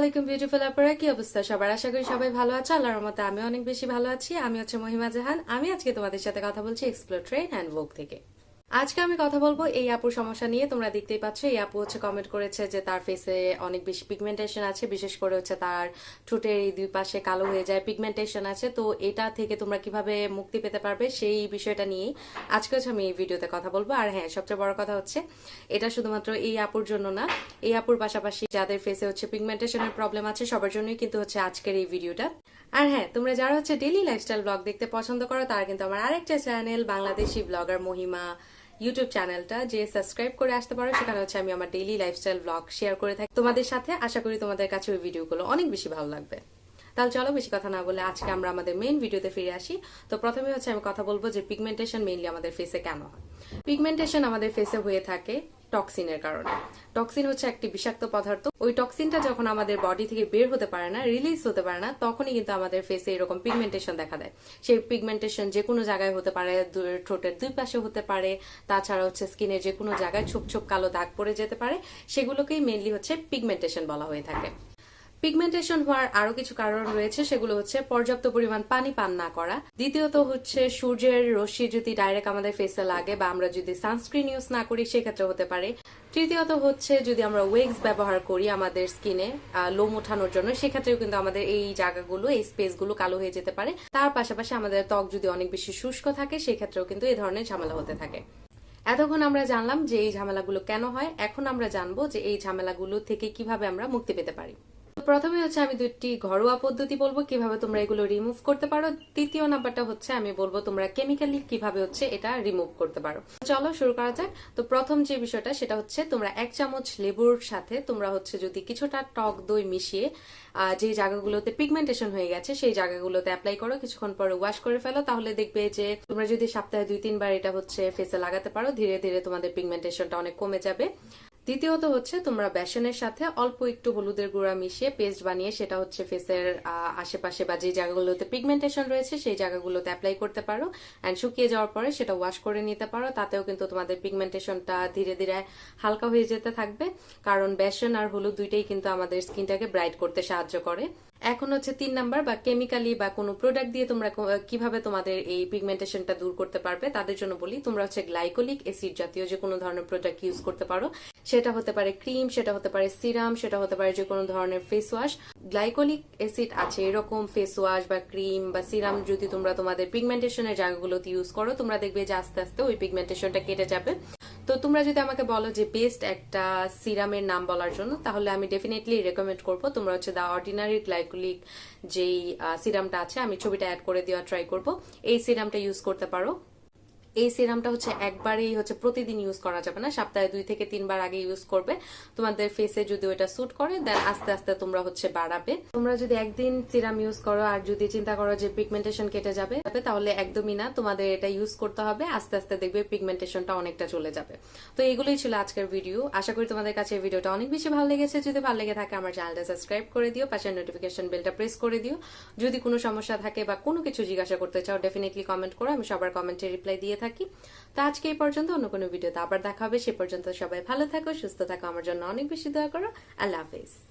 আলাইকুম বিউটিফুল আপনারা কি অবস্থা? সবার আশা করি সবাই ভালো আছে। আল্লাহর রহমতে আমি অনেক বেশি ভালো আছি। আমি হচ্ছে মহিমা জাহান। আমি আজকে তোমাদের সাথে কথা বলছি এক্সপ্লোর ট্রেন অ্যান্ড ভোগ থেকে। আজকে আমি কথা বলব এই আপুর সমস্যা নিয়ে। তোমরা দেখতেই পাচ্ছ, এই আপু হচ্ছে কমেন্ট করেছে যে তার ফেসে অনেক বেশি পিগমেন্টেশন আছে, বিশেষ করে হচ্ছে তার ঠোঁটের এই দুই পাশে কালো হয়ে যায় পিগমেন্টেশন আছে। তো এটা থেকে তোমরা কীভাবে মুক্তি পেতে পারবে সেই বিষয়টা নিয়েই আজকে হচ্ছে আমি এই ভিডিওতে কথা বলব। আর হ্যাঁ সবচেয়ে বড় কথা হচ্ছে, এটা শুধুমাত্র এই আপুর জন্য না, এই আপুর পাশাপাশি যাদের ফেসে হচ্ছে পিগমেন্টেশনের প্রবলেম আছে, সবার জন্যই কিন্তু হচ্ছে আজকের এই ভিডিওটা। আর হ্যাঁ তোমরা যারা হচ্ছে ডেলি লাইফস্টাইল ব্লগ দেখতে পছন্দ করো, তারা কিন্তু আমার আরেকটা channel Bangladeshi blogger Mahima YouTube চ্যানেলটা যে সাবস্ক্রাইব করে আসতে পারো, সেখানে হচ্ছে আমি আমার ডেইলি লাইফস্টাইল ব্লগ শেয়ার করে থাকি। তোমাদের সাথে আশা করি তোমাদের কাছে ওই ভিডিওগুলো অনেক বেশি ভালো লাগবে। তাহলে চলো বেশি কথা না বলে আজকে আমরা আমাদের মেইন ভিডিওতে ফিরে আসি। তো প্রথমে হচ্ছে আমি কথা বলব যে পিগমেন্টেশন মেইনলি আমাদের ফেসে কেন হয়? পিগমেন্টেশন আমাদের ফেসে হয়ে থাকে টক্সিনের কারণে। টক্সিন হচ্ছে একটি বিষাক্ত পদার্থ। ওই টক্সিনটা যখন আমাদের বডি থেকে বের হতে পারে না, রিলিজ হতে পারে না, তখনই কিন্তু আমাদের ফেসে এরকম পিগমেন্টেশন দেখা দেয়। সেই পিগমেন্টেশন যে কোনো জায়গায় হতে পারে ঠোঁটের দুই পাশে হতে পারে, তাছাড়া হচ্ছে স্কিনের যে কোনো জায়গায় ছোপ ছোপ কালো দাগ পড়ে যেতে পারে, সেগুলোকেই মেনলি হচ্ছে পিগমেন্টেশন বলা হয়ে থাকে। পিগমেন্টেশন হওয়ার আরও কিছু কারণ রয়েছে, সেগুলো হচ্ছে পর্যাপ্ত পরিমাণ পানি পান না করা। দ্বিতীয়ত হচ্ছে সূর্যের রশ্মি যদি ডাইরেক্ট আমাদের ফেসে লাগে বা আমরা যদি সানস্ক্রিন ইউজ না করি সেক্ষেত্রে হতে পারে। তৃতীয়ত হচ্ছে যদি আমরা ওয়েক্স ব্যবহার করি আমাদের স্কিনে লোম ওঠানোর জন্য, সেক্ষেত্রেও কিন্তু আমাদের এই জায়গাগুলো, এই স্পেসগুলো কালো হয়ে যেতে পারে। তার পাশাপাশি আমাদের ত্বক যদি অনেক বেশি শুষ্ক থাকে, সেক্ষেত্রেও কিন্তু এই ধরনের ঝামেলা হতে থাকে। এতক্ষণ আমরা জানলাম যে এই ঝামেলাগুলো কেন হয়। এখন আমরা জানব যে এই ঝামেলাগুলো থেকে কীভাবে আমরা মুক্তি পেতে পারি। প্রথমে হচ্ছে আমি দুটি ঘরোয়া পদ্ধতি বলব, কীভাবে তোমরা এগুলো রিমুভ করতে পারো। তৃতীয় নাম্বারটা হচ্ছে আমি বলব তোমরা কেমিক্যালি কীভাবে হচ্ছে এটা রিমুভ করতে পারো। চলো শুরু করা যাক। তো প্রথম যে বিষয়টা, সেটা হচ্ছে তোমরা এক চামচ লেবুর সাথে তোমরা হচ্ছে যদি কিছুটা টক দই মিশিয়ে যে জায়গাগুলোতে পিগমেন্টেশন হয়ে গেছে, সেই জায়গাগুলোতে অ্যাপ্লাই করো। কিছুক্ষণ পরে ওয়াশ করে ফেলো। তাহলে দেখবে যে তোমরা যদি সপ্তাহে দুই, তিনবার এটা হচ্ছে ফেসে লাগাতে পারো, ধীরে ধীরে তোমাদের পিগমেন্টেশনটা অনেক কমে যাবে। দ্বিতীয়ত হচ্ছে তোমরা বেসনের সাথে অল্প একটু হলুদের গুঁড়া মিশিয়ে পেস্ট বানিয়ে সেটা হচ্ছে ফেসের আশেপাশে বা যে জায়গাগুলোতে পিগমেন্টেশন রয়েছে সেই জায়গাগুলোতে অ্যাপ্লাই করতে পারো অ্যান্ড শুকিয়ে যাওয়ার পরে সেটা ওয়াশ করে নিতে পারো। তাতেও কিন্তু তোমাদের পিগমেন্টেশনটা ধীরে ধীরে হালকা হয়ে যেতে থাকবে। কারণ বেসন আর হলুদ দুইটাই কিন্তু আমাদের স্কিনটাকে ব্রাইট করতে সাহায্য করে। এখন হচ্ছে তিন নাম্বার বা কেমিক্যালি বা কোনো প্রোডাক্ট দিয়ে তোমরা কীভাবে তোমাদের এই পিগমেন্টেশনটা দূর করতে পারবে, তাদের জন্য বলি, তোমরা হচ্ছে গ্লাইকোলিক অ্যাসিড জাতীয় যে কোনো ধরনের প্রোডাক্ট ইউজ করতে পারো। সেটা হতে পারে ক্রিম সেটা হতে পারে সিরাম সেটা হতে পারে যে কোনো ধরনের ফেস ওয়াশ গ্লাইকোলিক অ্যাসিড আছে, এরকম ফেস ওয়াশ বা ক্রিম বা সিরাম যদি তোমরা তোমাদের পিগমেন্টেশনের জায়গাগুলোতে ইউজ করো, তোমরা দেখবে যে আস্তে আস্তে ওই পিগমেন্টেশনটা কেটে যাবে। তো তোমরা যদি আমাকে বলো যে বেস্ট একটা সিরামের নাম বলার জন্য, তাহলে আমি ডেফিনেটলি রেকমেন্ড করব। তোমরা হচ্ছে দা অর্ডিনারি গ্লাইকোলিক যেই সিরামটা আছে, আমি ছবিটা অ্যাড করে দেওয়া ট্রাই করব। এই সিরামটা ইউজ করতে পারো। এই সিরামটা হচ্ছে একবারেই হচ্ছে প্রতিদিন ইউজ করা যাবে না। সপ্তাহে দুই থেকে তিনবার আগে ইউজ করবে। তোমাদের ফেসে যদি ওটা স্যুট করে দেন আস্তে আস্তে তোমরা হচ্ছে বাড়াবে। তোমরা যদি একদিন সিরাম ইউজ করো আর যদি চিন্তা করো যে পিগমেন্টেশন কেটে যাবে, তাহলে একদমই না। তোমাদের এটা ইউজ করতে হবে। আস্তে আস্তে দেখবে পিগমেন্টেশনটা অনেকটা চলে যাবে। তো এগুলোই ছিল আজকের ভিডিও আশা করি তোমাদের কাছে ভিডিওটা অনেক বেশি ভালো লেগেছে। যদি ভালো লেগে থাকে, আমার চ্যানেলটা সাবস্ক্রাইব করে দিও। পাশের নোটিফিকেশন বেলটা প্রেস করে দিও। যদি কোনো সমস্যা থাকে বা কোনো কিছু জিজ্ঞাসা করতে চাও ডেফিনেটলি কমেন্ট করো। আমি সবার কমেন্টে রিপ্লাই দিয়ে থাকি। তো আজকে এই পর্যন্ত, অন্য কোনো ভিডিওতে আবার দেখা হবে। সে পর্যন্ত সবাই ভালো থাকো, সুস্থ থাকো। আমার জন্য অনেক বেশি দয়া করো। আল্লাহ হাফেজ।